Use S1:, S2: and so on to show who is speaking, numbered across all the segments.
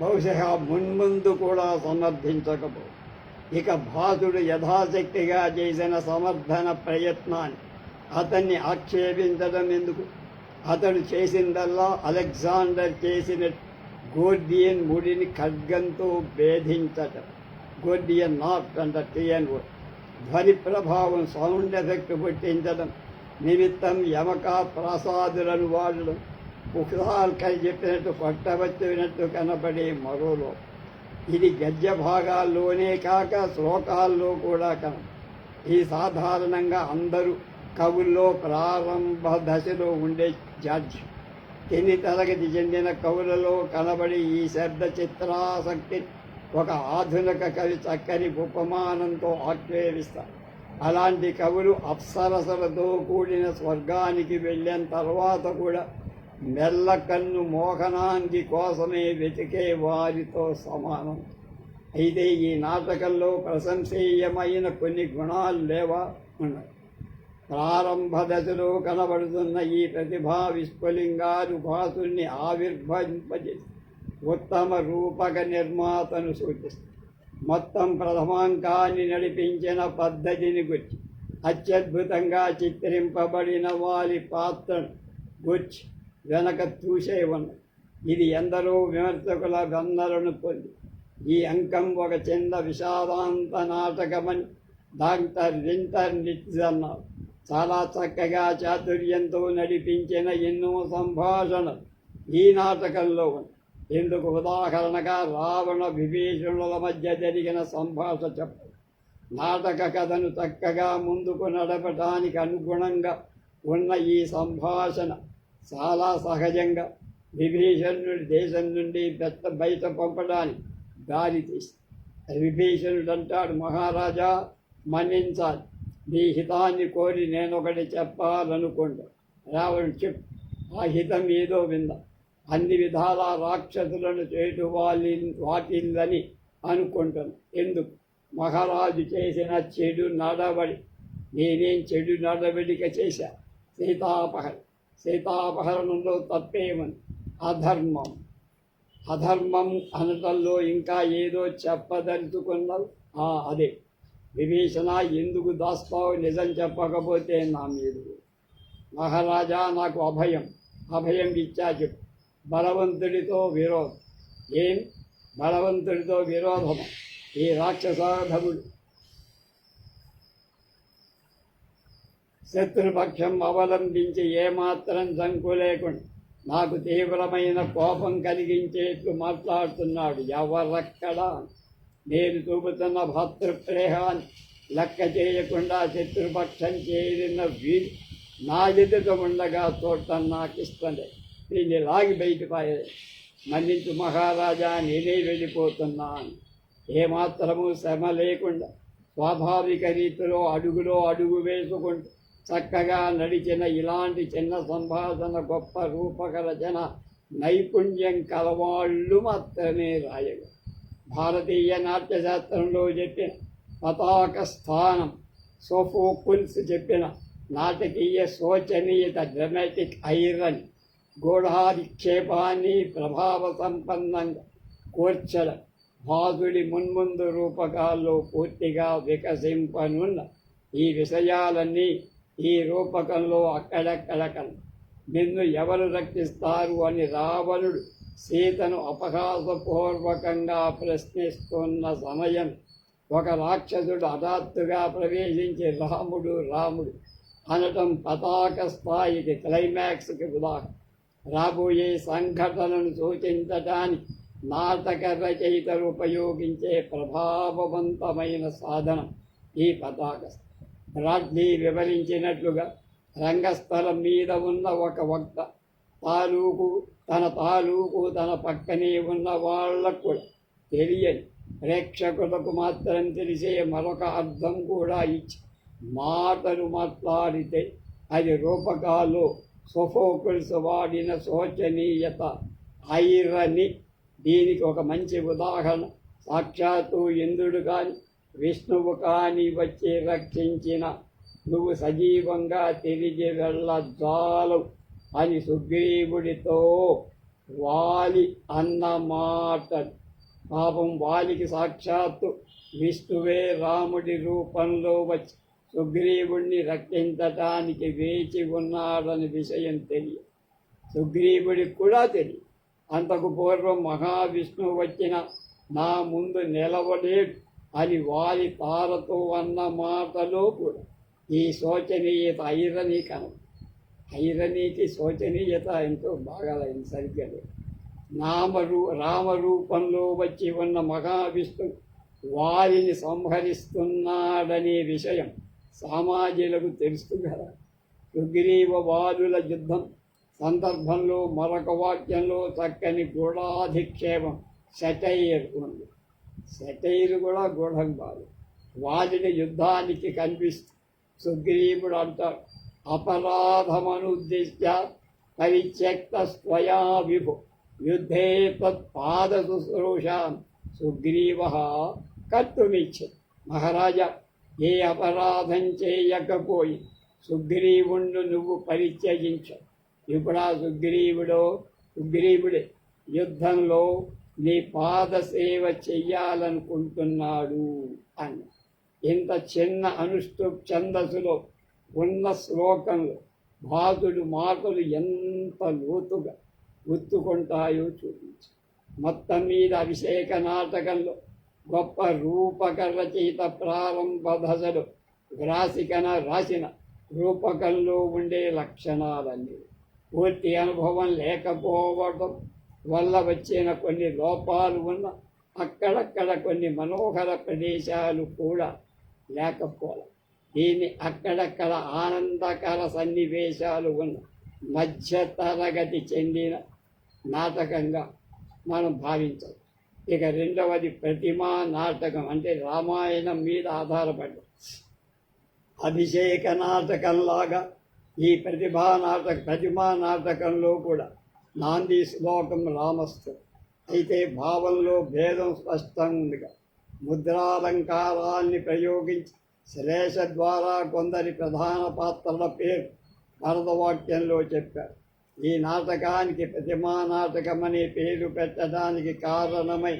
S1: బహుశా మున్ముందు కూడా సమర్థించకపో. ఇక భాసుడు యథాశక్తిగా చేసిన సమర్థన ప్రయత్నాన్ని అతన్ని ఆక్షేపించడం ఎందుకు? అతడు చేసిందల్లా అలెగ్జాండర్ చేసిన గోర్డియన్ ముడిని ఖడ్గంతో భేదించటం. గోర్డియన్ నాట్ అంట టిఎన్ ధ్వని ప్రభావం సౌండ్ ఎఫెక్ట్ పుట్టించడం నిమిత్తం యమక ప్రాసాదులను వాడడం. కులాల్కై చెప్పినట్టు కొట్టవచ్చినట్టు కనబడే మరో లోపం ఇది గద్య భాగాల్లోనే కాక శ్లోకాల్లో కూడా కన. ఈ సాధారణంగా అందరూ కవుల్లో ప్రారంభ దశలో ఉండే జాడ్యం కింది తరగతి చెందిన కవులలో కనబడి ఈ శబ్ద చిత్రాసక్తి ఒక ఆధునిక కవి చక్కని ఉపమానంతో ఆక్షేపిస్తారు అలాంటి కవులు అప్సరసలతో కూడిన స్వర్గానికి వెళ్ళిన తర్వాత కూడా మెల్లకన్ను మోహనాంగి కోసమే వెతికే వారితో సమానం. అయితే ఈ నాటకంలో ప్రశంసనీయమైన కొన్ని గుణాలు లేవా? ఉన్నాయి ప్రారంభ దశలో కనబడుతున్న ఈ ప్రతిభా విస్ఫులింగాలు భాసుని ఆవిర్భవింపజేసి ఉత్తమ రూపక నిర్మాతను సూచిస్తుంది మొత్తం ప్రథమాంకాన్ని నడిపించిన పద్ధతిని గుర్చి అత్యద్భుతంగా చిత్రింపబడిన వారి పాత్రను గుర్చి వెనక చూసే ఉన్నది ఇది ఎందరో విమర్శకుల వందలను పొంది. ఈ అంకం ఒక చిన్న విషాదాంత నాటకమని డాక్టర్ వింటర్ నిట్స్ అన్నారు. చాలా చక్కగా చాతుర్యంతో నడిపించిన ఎన్నో సంభాషణ ఈ నాటకంలో ఉంది ఇందుకు ఉదాహరణగా రావణ విభీషణుల మధ్య జరిగిన సంభాష చెప్పు. నాటక కథను చక్కగా ముందుకు నడపటానికి అనుగుణంగా ఉన్న ఈ సంభాషణ చాలా సహజంగా విభీషణుడి దేశం నుండి పెద్ద బయట పంపడానికి దారి తీసి. విభీషణుడు అంటాడు మహారాజా మన్నించాలి. నీ హితాన్ని కోరి నేను ఒకటి చెప్పాలనుకుంటా. రావణుడు చెప్పు. ఆ హితం ఏదో విందా. అన్ని విధాల రాక్షసులను చేటు వాలి వాటిల్లని అనుకుంటాను. ఎందుకు? మహారాజు చేసిన చెడు నడవడి. నేనేం చెడు నడవడిక చేశా? సీతాపహరి. సీతాపహరణంలో తప్పేమని? అధర్మం. అధర్మం అనటంలో ఇంకా ఏదో చెప్పదలుచుకున్నావు? అదే. విభీషణ ఎందుకు దాస్తావు నిజం చెప్పకపోతే నా మీరు మహారాజా నాకు అభయం. అభయం ఇచ్చా చెప్పు. బలవంతుడితో విరోధం. ఏం? బలవంతుడితో విరోధం ఈ రాక్షసాధముడు శత్రుపక్షం అవలంబించి ఏమాత్రం సంకు లేకుండా నాకు తీవ్రమైన కోపం కలిగించేట్లు మాట్లాడుతున్నాడు. ఎవరక్కడా? నేను చూపుతున్న భర్తృప్రేహాన్ని లెక్క చేయకుండా శత్రుపక్షం చేరిన వీరు నా ఎదుట ఉండగా చూడటం నాకు ఇష్టం దీన్ని లాగి బయటపాయే. మన్నించు మహారాజా నేనే వెళ్ళిపోతున్నాను. ఏమాత్రము శ్రమ లేకుండా స్వాభావిక రీతిలో అడుగులో అడుగు వేసుకుంటూ చక్కగా నడిచిన ఇలాంటి చిన్న సంభాషణ గొప్ప రూపకరచన నైపుణ్యం కలవాళ్ళు మాత్రమే రాయగలరు. భారతీయ నాట్యశాస్త్రంలో చెప్పిన పతాక స్థానం సోఫోకుల్స్ చెప్పిన నాటకీయ శోచనీయత డ్రమాటిక్ ఐరన్ గూఢాధిక్షేపాన్ని ప్రభావ సంపన్నంగా కూర్చడం భాసుడి మున్ముందు రూపకాల్లో పూర్తిగా వికసింపనున్న ఈ విషయాలన్నీ ఈ రూపకంలో అక్కడక్కడ కల నిన్ను ఎవరు రక్షిస్తారు అని రావణుడు సీతను అపహాసపూర్వకంగా ప్రశ్నిస్తున్న సమయం ఒక రాక్షసుడు హఠాత్తుగా ప్రవేశించి రాముడు రాముడు అనటం పతాక స్థాయికి క్లైమాక్స్కి ఉదాహరణ. రాబోయే సంఘటనను సూచించటానికి నాటక రచయితలు ఉపయోగించే ప్రభావవంతమైన సాధనం ఈ పతాక బ్రాడ్లీ వివరించినట్లుగా రంగస్థలం మీద ఉన్న ఒక వక్త తాలూకు తన తాలూకు తన పక్కనే ఉన్న వాళ్ళకు కూడా తెలియని ప్రేక్షకులకు మాత్రం తెలిసే మరొక అర్థం కూడా ఇచ్చి మాటలు మాట్లాడితే అది రూపకాలు సొఫోకుల్స్ వాడిన శోచనీయత ఐరని. దీనికి ఒక మంచి ఉదాహరణ. సాక్షాత్తు ఇంద్రుడు కానీ విష్ణువు కాని వచ్చి రక్షించిన నువ్వు సజీవంగా తిరిగి వెళ్ళజాలు అని సుగ్రీవుడితో వాలి అన్న మాట. పాపం వాలికి సాక్షాత్తు విష్ణువే రాముడి రూపంలో వచ్చి సుగ్రీవుణ్ణి రక్షించటానికి వేచి ఉన్నాడని విషయం తెలియదు సుగ్రీవుడికి కూడా తెలియదు అంతకు పూర్వం మహావిష్ణువు వచ్చిన నా ముందు నిలవలేడు. అని వారి తారతో అన్న మాటలో కూడా. ఈ శోచనీయత ఐరనీ కనం ఐరనీకి శోచనీయత ఎంతో బాగా అయింది సరిగ్గా లేదు. నామరూ రామరూపంలో వచ్చి ఉన్న మహావిష్ణు వారిని సంహరిస్తున్నాడనే విషయం సామాజిలకు తెలుసు కదా. సుగ్రీవ వారుల యుద్ధం సందర్భంలో మరొక వాక్యంలో చక్కని గూఢాధిక్షేపం సెటైర్ ఉంది. సెటైర్ కూడా గూఢం కాదు. వాటిని యుద్ధానికి కనిపిస్తూ సుగ్రీవుడు అంటాడు అపరాధమనుద్దిశ్య పరిత్యక్త స్వయా విభు. యుద్ధే తత్పాద శుశ్రూషాం. సుగ్రీవ కర్తుమిచ్చే మహారాజా ఏ అపరాధం చేయకపోయి సుగ్రీవుణ్ణి నువ్వు పరిత్యజించు. ఇప్పుడు ఆ సుగ్రీవుడో సుగ్రీవుడే యుద్ధంలో నీ పాద సేవ చెయ్యాలనుకుంటున్నాడు అని. ఇంత చిన్న అనుష్ఠు ఛందస్సులో ఉన్న శ్లోకంలో బాధుడు మాటలు ఎంత లోతుగా గుర్తుకుంటాయో చూపించు. మొత్తం మీద అభిషేక నాటకంలో గొప్ప రూపక రచయిత ప్రారంభ దశలో గ్రాసికన రాసిన రూపకంలో ఉండే లక్షణాలన్నీ. పూర్తి అనుభవం లేకపోవడం వల్ల వచ్చిన కొన్ని లోపాలు ఉన్న అక్కడక్కడ కొన్ని మనోహర ప్రదేశాలు కూడా లేకపోవడం దీన్ని అక్కడక్కడ ఆనందకర సన్నివేశాలు ఉన్న మధ్య తరగతి చెందిన నాటకంగా మనం భావించాలి ఇక రెండవది ప్రతిమా నాటకం అంటే రామాయణం మీద ఆధారపడ్డ. అభిషేక నాటకంలాగా ఈ ప్రతిభా నాటక ప్రతిమా నాటకంలో కూడా నాంది శ్లోకం రామస్తు అయితే భావంలో భేదం స్పష్టంగా ఉందిగా ముద్రాలంకారాన్ని ప్రయోగించి శ్లేష ద్వారా కొందరి ప్రధాన పాత్రల పేరు భరతవాక్యంలో చెప్పారు. ఈ నాటకానికి ప్రతిమా నాటకం అనే పేరు పెట్టడానికి కారణమై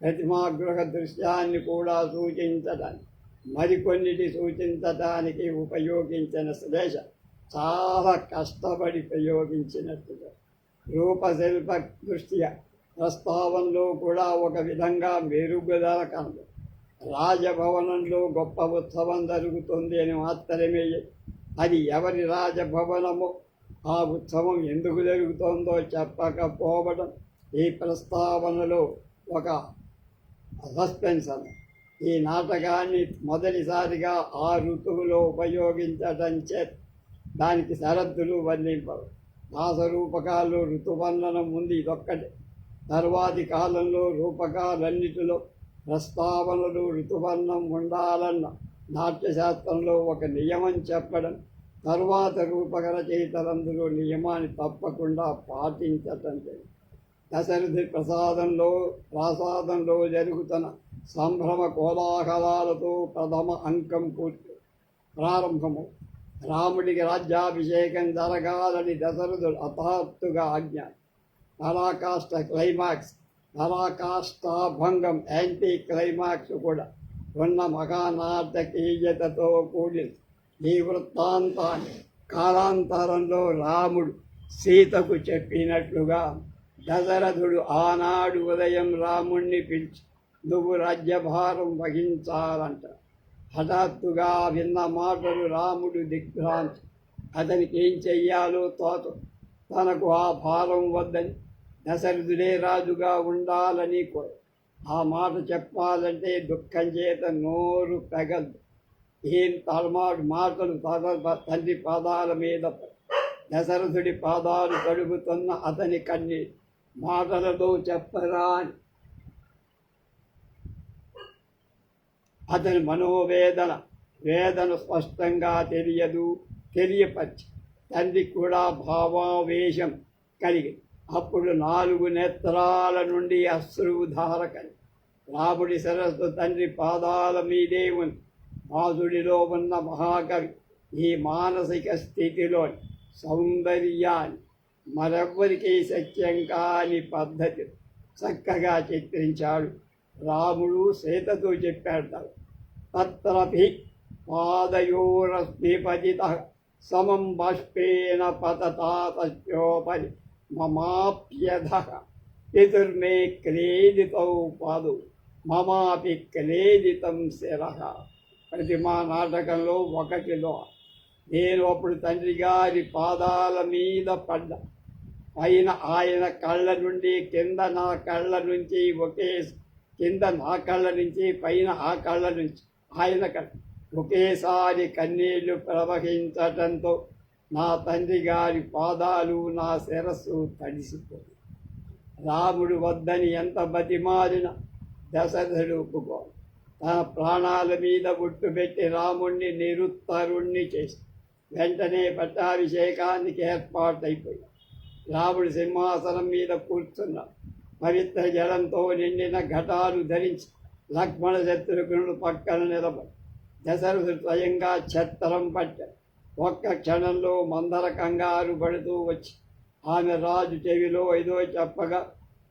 S1: ప్రతిమాగృహ దృశ్యాన్ని కూడా సూచించడానికి మరికొన్నిటి సూచించడానికి ఉపయోగించిన శ్లేష చాలా కష్టపడి ప్రయోగించినట్టుగా రూపశిల్ప దృష్ట్యా ప్రస్తావనలో కూడా ఒక విధంగా మెరుగుదల కనదు రాజభవనంలో గొప్ప ఉత్సవం జరుగుతుంది అని మాత్రమే అది ఎవరి రాజభవనమో ఆ ఉత్సవం ఎందుకు జరుగుతుందో చెప్పకపోవడం ఈ ప్రస్తావనలో ఒక సస్పెన్స్ ఈ నాటకాన్ని మొదటిసారిగా ఆ ఋతువులో ఉపయోగించడం చే దానికి సరద్దులు వర్ణింపవు దాసరూపకాల్లో ఋతుబంధనం ఉంది. ఇదొక్కటి. తర్వాతి కాలంలో రూపకాలన్నిటిలో ప్రస్తావనలు ఋతుబంధం ఉండాలన్న నాట్యశాస్త్రంలో ఒక నియమం చెప్పడం తర్వాత రూపక రచయితలందులో నియమాన్ని తప్పకుండా పాటించటం జరిగింది దశరథి ప్రసాదంలో ప్రసాదంలో జరుగుతున్న సంభ్రమ కోలాహలాలతో ప్రథమ అంకం పూర్తి ప్రారంభము. రాముడికి రాజ్యాభిషేకం జరగాలని దశరథుడు హఠాత్తుగా ఆజ్ఞ. నరాకాష్ట క్లైమాక్స్ నరాకాష్టాభంగం యాంటీ క్లైమాక్స్ కూడా ఉన్న మహానాటకీయతతో కూడిన ఈ వృత్తాంతాన్ని కాలాంతరంలో రాముడు సీతకు చెప్పినట్లుగా దశరథుడు ఆనాడు ఉదయం రాముణ్ణి పిలిచి నువ్వు రాజ్యభారం వహించాలంట. హఠాత్తుగా విన్న మాటలు రాముడు దిగ్భ్రాంతి. అతనికి ఏం చెయ్యాలో తోత తనకు ఆ భారం వద్దని దశరథుడే రాజుగా ఉండాలని కోరు. ఆ మాట చెప్పాలంటే దుఃఖం చేత నోరు పెగదు ఏం తలమాడు మాటలు తద- తండ్రి పాదాల మీద దశరథుడి పాదాలు కడుగుతున్న అతని కన్ని మాటలతో చెప్పరా అని అతని మనోవేదన వేదన స్పష్టంగా తెలియదు తెలియపరిచి తండ్రి కూడా భావావేశం కలిగి అప్పుడు నాలుగు నేత్రాల నుండి అశ్రువుధార కలిగి రాముడి సరస్సు తండ్రి పాదాల మీదే ఉంది. మాధుడిలో ఉన్న మహాకవి ఈ మానసిక స్థితిలో సౌందర్యాన్ని మరెవ్వరికీ సత్యం కాని పద్ధతి చక్కగా చిత్రించాడు. రాముడు సీతతో చెప్పాడు తత్రపి పాదయోరస్మిపతిత సమం బాష్పేన పతతాతస్యోపరి మమాప్యధ. పితుర్మే క్లేదితౌ పాదు మమాపి క్లేదితం శిర. ప్రతిమా నాటకంలో ఒకటిలో నేను అప్పుడు తండ్రి గారి పాదాల మీద పడ్డా. పైన ఆయన కళ్ళ నుండి కింద నా కళ్ళ నుంచి ఒకే కింద నా కళ్ళ నుంచి పైన ఆ కళ్ళ నుంచి ఆయన ఒకేసారి కన్నీళ్ళు ప్రవహించటంతో నా తండ్రి గారి పాదాలు నా శిరస్సు తడిసిపోయి. రాముడు వద్దని ఎంత బతిమారిన దశరథుడు ఒప్పుకో తన ప్రాణాల మీద బుట్టు పెట్టి రాముణ్ణి నిరుత్తరుణ్ణి చేసి వెంటనే పట్టాభిషేకానికి ఏర్పాటైపోయి రాముడు సింహాసనం మీద కూర్చున్నాడు. పవిత్ర జలంతో నిండిన ఘటాలు ధరించి లక్ష్మణ శత్రుఘ్నుడు పక్కన నిలబడి దశరథుడు స్వయంగా ఛత్తరం పట్టాడు. ఒక్క క్షణంలో మందర కంగారు పడుతూ వచ్చి ఆమె రాజు చెవిలో ఏదో చెప్పగా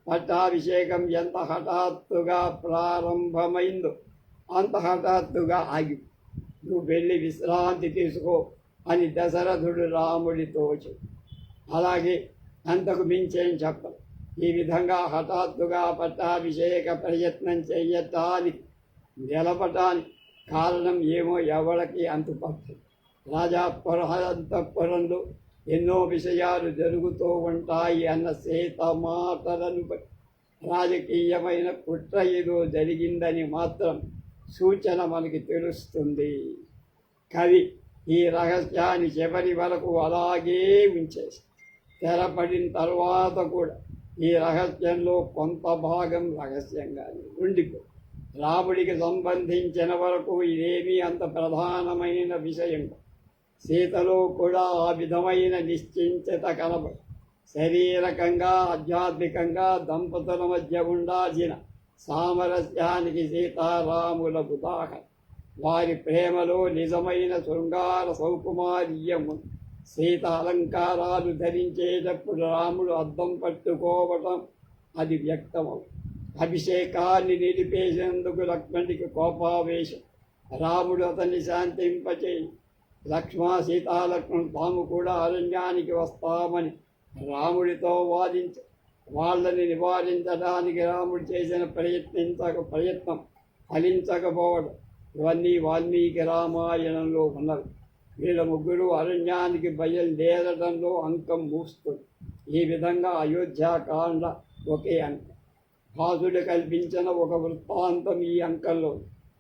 S1: పట్టాభిషేకం ఎంత హఠాత్తుగా ప్రారంభమైందో అంత హఠాత్తుగా ఆగి నువ్వు వెళ్ళి విశ్రాంతి తీసుకో అని దశరథుడు రాముడితో చెప్పి అలాగే అంతకు మించేం చెప్పరు ఈ విధంగా హఠాత్తుగా పట్టాభిషేక ప్రయత్నం చెయ్యటానికి నిలబటానికి కారణం ఏమో ఎవరికి అంతుపడుతుంది రాజా అంతఃపురంలో ఎన్నో విషయాలు జరుగుతూ ఉంటాయి అన్న సీత మాటలను రాజకీయమైన కుట్ర ఏదో జరిగిందని మాత్రం సూచన మనకి తెలుస్తుంది. కవి ఈ రహస్యాన్ని చివరి వరకు అలాగే ఉంచేసి తెరపడిన తర్వాత కూడా ఈ రహస్యంలో కొంత భాగం రహస్యంగానే ఉండిపో. రాముడికి సంబంధించిన వరకు ఇదేమీ అంత ప్రధానమైన విషయం. సీతలో కూడా ఆ విధమైన నిశ్చించత కనబడి శరీరకంగా ఆధ్యాత్మికంగా దంపతుల మధ్య ఉండాల్సిన సామరస్యానికి సీతారాముల ఉదాహరణ. వారి ప్రేమలో నిజమైన శృంగార సౌకుమార్యము సీత అలంకారాలు ధరించేటప్పుడు రాముడు అద్దం పట్టుకోవటం అది వ్యక్తమం అభిషేకాన్ని నిలిపేసేందుకు లక్ష్మణుడికి కోపావేశం. రాముడు అతన్ని శాంతింపచేయి. లక్ష్మణ సీతాలక్ష్మణ్ తాము కూడా అరణ్యానికి వస్తామని రాముడితో వాదించ. వాళ్ళని నివారించడానికి రాముడు చేసిన ప్రయత్నించక ప్రయత్నం ఫలించకపోవడం. ఇవన్నీ వాల్మీకి రామాయణంలో ఉన్నవి. వీళ్ళ ముగ్గురు అరణ్యానికి బయలుదేరడంలో అంకం మూస్తుంది. ఈ విధంగా అయోధ్యాకాండ ఒకే అంకం. భాసుడు కల్పించిన ఒక వృత్తాంతం ఈ అంకంలో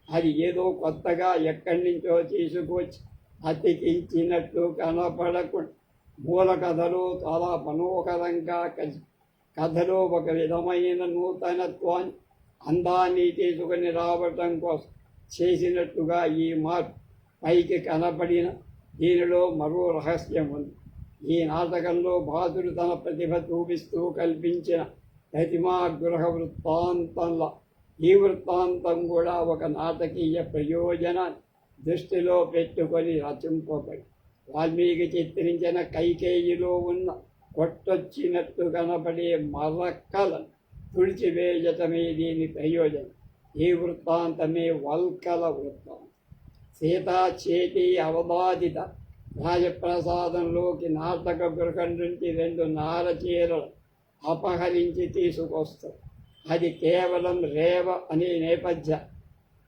S1: అది ఏదో కొత్తగా ఎక్కడి నుంచో తీసుకొచ్చి అతికించినట్టు కనపడకుండా మూల కథలో చాలా మనోహరంగా కలిసి కథలో ఒక విధమైన నూతనత్వాన్ని అందాన్ని తీసుకొని రావటం కోసం చేసినట్టుగా ఈ మార్పు పైకి కనపడిన దీనిలో మరో రహస్యం ఉంది. ఈ నాటకంలో బాధుడు తన ప్రతిభ చూపిస్తూ కల్పించిన ప్రతిమా గృహ వృత్తాంతంలో ఈ వృత్తాంతం కూడా ఒక నాటకీయ ప్రయోజనాన్ని దృష్టిలో పెట్టుకొని రచింపబడి వాల్మీకి చిత్రించిన కైకేయిలో ఉన్న కొట్టొచ్చినట్టు కనబడే మరక్కలను తుడిచివేయటమే దీని ప్రయోజనం. ఈ వృత్తాంతమే వల్కల వృత్తాంతం సీతా చేతి అవబాధిత రాజప్రసాదంలోకి నాటక గృహం నుంచి రెండు నారచీరలు అపహరించి తీసుకొస్తారు. అది కేవలం రేవ అనే నేపథ్య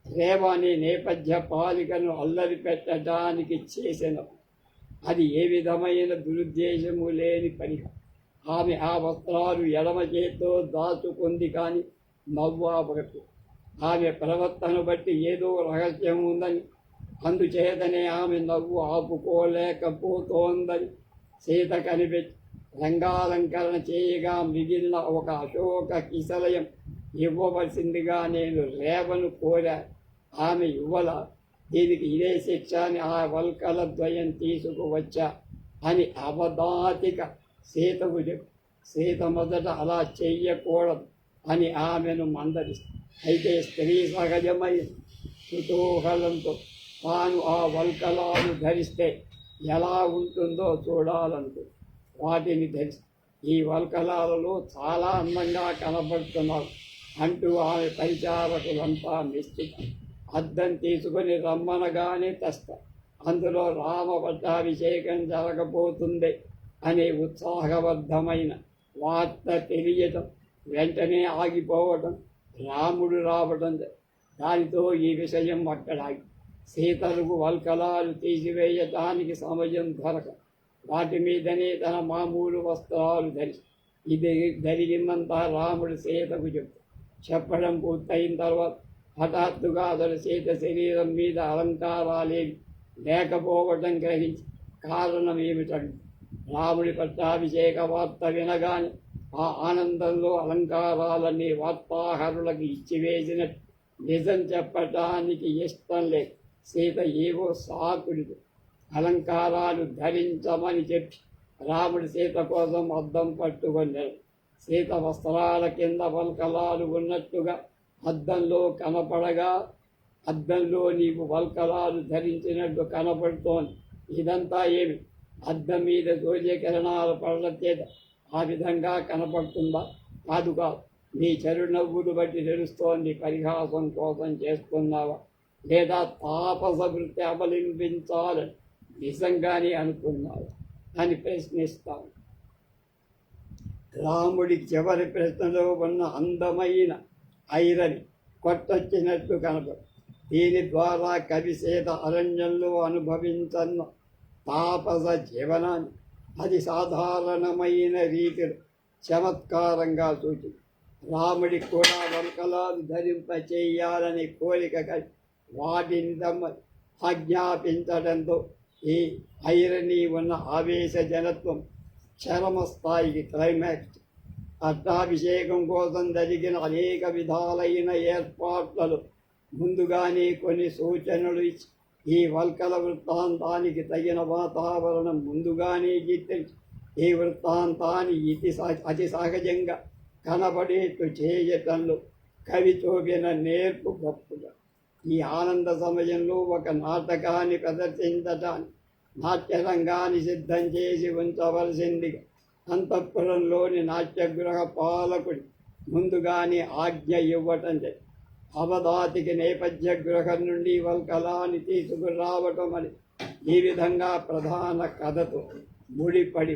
S1: రేవ అనే నేపథ్య పాలికను అల్లరి పెట్టడానికి చేసిన అది ఏ విధమైన దురుద్దేశము లేని పని. ఆమె ఆ వస్త్రాలు ఎడమ చేతితో దాచుకుంది కానీ నవ్వాపగట్టు ఆమె ప్రవర్తన బట్టి ఏదో రహస్యం ఉందని అందుచేతనే ఆమె నవ్వు ఆపుకోలేకపోతోందని సీత కనిపెట్టి రంగాలంకరణ చేయగా మిగిలిన ఒక అశోక కిసలయం ఇవ్వవలసిందిగా నేను రేవను కోరా. ఆమె ఇవ్వల దీనికి ఇదే శిక్ష అని ఆ వల్కల ద్వయం తీసుకువచ్చా అని అవధాతిక సీతకు చెప్పు సీత మొదట అలా చెయ్యకూడదు అని ఆమెను మందలిస్తుంది అయితే స్త్రీ సహజమై కుతూహలంతో తాను ఆ వల్కలాలు ధరిస్తే ఎలా ఉంటుందో చూడాలనుకో వాటిని ధరి ఈ వల్కలాలలో చాలా అందంగా కనబడుతున్నారు అంటూ ఆమె పరిచారకులంతా మెచ్చుతారు అద్దం తీసుకొని రమ్మనగానే తెస్తా అందులో రామ పట్టాభిషేకం జరగబోతుంది అనే ఉత్సాహబద్ధమైన వార్త తెలియటం వెంటనే ఆగిపోవటం రాముడు రావటం దానితో ఈ విషయం అక్కడ ఆగి సీతలకు వల్కలాలు తీసివేయటానికి సమయం దొరక వాటి మీదనే తన మామూలు వస్త్రాలు ధరి. ఇది జరిగిందంతా రాముడు సీతకు చెప్పు. చెప్పడం పూర్తయిన తర్వాత హఠాత్తుగా అతడు సీత శరీరం మీద అలంకారాలేవి లేకపోవటం గ్రహించి కారణం ఏమిటండి రాముడి పట్టాభిషేక వార్త వినగానే ఆ ఆనందంలో అలంకారాలన్నీ వార్తాహరులకు ఇచ్చివేసినట్టు. నిజం చెప్పటానికి ఇష్టం లేదు. సీత ఏవో సాకుడిది అలంకారాలు ధరించమని చెప్పి రాముడి సీత కోసం అద్దం పట్టుకున్నాడు సీత వస్త్రాల కింద వల్కలాలు ఉన్నట్టుగా అద్దంలో కనపడగా అద్దంలో నీకు వల్కలాలు ధరించినట్టు కనపడుతోంది. ఇదంతా ఏమి? అద్దం మీద సూర్యకిరణాలు పడడం చేత ఆ విధంగా కనపడుతుందా? కాదు కాదు. నీ చెరునవ్వులు బట్టి తెలుస్తోంది పరిహాసం కోసం చేస్తున్నావా? లేదా తాపస వృత్తి అవలంబించాలని నిజంగానే అనుకున్నావా అని ప్రశ్నిస్తాను. రాముడి చివరి ప్రశ్నలో ఉన్న అందమైన ఐరని కొట్టొచ్చినట్టు కనపడు. దీని ద్వారా కవిసేత అరణ్యంలో అనుభవించన్న తాపస జీవనాన్ని అది సాధారణమైన రీతిలో చమత్కారంగా సూచింది. రాముడి కూడా వంకలాలు ధరింప చేయాలని కోరిక కలిగి వాటిని తమ ఆజ్ఞాపించడంతో ఈ ఐరని ఉన్న ఆవేశ జనత్వం చరమ స్థాయికి క్లైమాక్స్ పట్టాభిషేకం కోసం జరిగిన అనేక విధాలైన ఏర్పాట్లలో ముందుగానే కొన్ని సూచనలు ఇచ్చి ఈ వల్కల వృత్తాంతానికి తగిన వాతావరణం ముందుగానే చిత్రించి ఈ వృత్తాంతాన్ని ఇతి సహ- అతి సహజంగా కనబడేట్టు చేయటంలో కవి చూపిన నేర్పు గొప్పగా. ఈ ఆనంద సమయంలో ఒక నాటకాన్ని ప్రదర్శించటాన్ని నాట్యరంగాన్ని సిద్ధం చేసి ఉంచవలసిందిగా అంతఃపురంలోని నాట్యగృహ పాలకుడి ముందుగానే ఆజ్ఞ ఇవ్వటం అవధాతికి నేపథ్య గృహం నుండి వల్కలాన్ని తీసుకురావటం అని ఈ విధంగా ప్రధాన కథతో ముడిపడి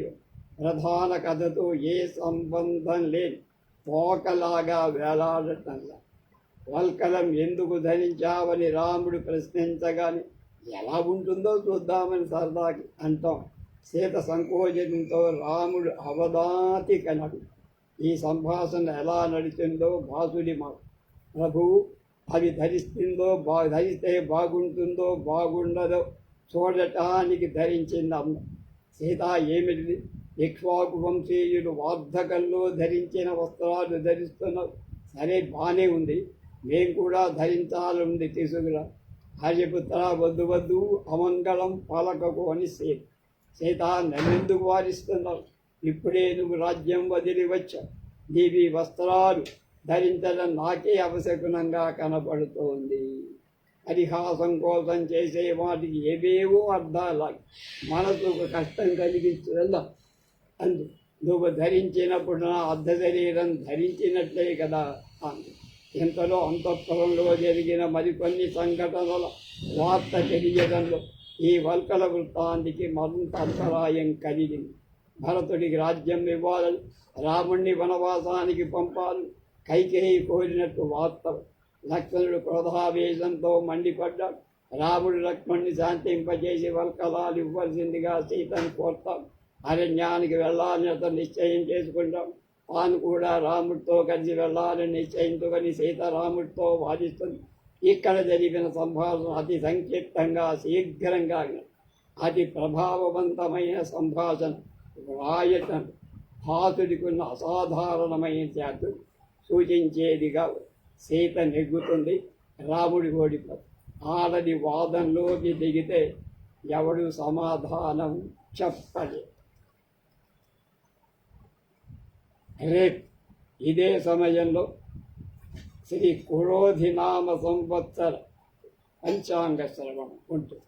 S1: ప్రధాన కథతో ఏ సంబంధం లేని తోకలాగా వేలాడటంలా వల్కలం ఎందుకు ధరించావని రాముడు ప్రశ్నించగానే ఎలా ఉంటుందో చూద్దామని సరదాకి అంటాం. సీత సంకోచంతో రాముడు అవధాతి కనడు. ఈ సంభాషణ ఎలా నడిచిందో భాసుడి మా ప్రభు అవి ధరిస్తుందో బా ధరిస్తే బాగుంటుందో బాగుండదో చూడటానికి ధరించింది అమ్మ. సీత ఏమిటి ఇక్ష్వాకు వంశీయులు వార్ధకంలో ధరించిన వస్త్రాలు ధరిస్తున్నారు. సరే బాగానే ఉంది. మేము కూడా ధరించాలని తీసుకురా. హరిపుత్ర వద్దు వద్దు అమంగళం పలకకు అని సీత సీత నన్నెందుకు వారిస్తున్నావు ఇప్పుడే నువ్వు రాజ్యం వదిలి వచ్చావు నీవి వస్త్రాలు ధరించడం నాకే అవశకునంగా కనపడుతోంది. పరిహాసం కోసం చేసే వాటికి ఏవేవో అర్థాలు మనసుకు కష్టం కలిగించు అందు నువ్వు ధరించినప్పుడు నా అర్ధ శరీరం ధరించినట్లే కదా అంది. ఇంతలో అంతఃపురంలో జరిగిన మరికొన్ని సంఘటనల వార్త తెలియడంలో ఈ వల్కల వృత్తానికి మరింత అంతరాయం కలిగింది. భరతుడికి రాజ్యం ఇవ్వాలని రాముణ్ణి వనవాసానికి పంపాలి కైకేయి కోరినట్టు వార్త. లక్ష్మణుడు క్రోధావేశంతో మండిపడ్డాడు. రాముడు లక్ష్మణ్ణి శాంతింపజేసి వల్కలాలు ఇవ్వాల్సిందిగా సీతను కోరుతాం అరణ్యానికి వెళ్ళాలని అతను నిశ్చయం చేసుకుంటాం తాను కూడా రాముడితో కలిసి వెళ్ళాలని నిశ్చయించుకొని సీత రాముడితో వాదిస్తుంది. ఇక్కడ జరిగిన సంభాషణ అతి సంక్షిప్తంగా శీఘ్రంగా అతి ప్రభావవంతమైన సంభాషణ. రాయటం హాతుడికున్న అసాధారణమైన జాతు సూచించేదిగా సీత నెగ్గుతుంది రాముడి ఓడిపోతుంది ఆడది వాదంలోకి దిగితే ఎవడు సమాధానం చెప్పలే రేపు ఇదే సమయంలో శ్రీ కురోధినామ సంవత్సర పంచాంగ శ్రవణం ఉంటుంది.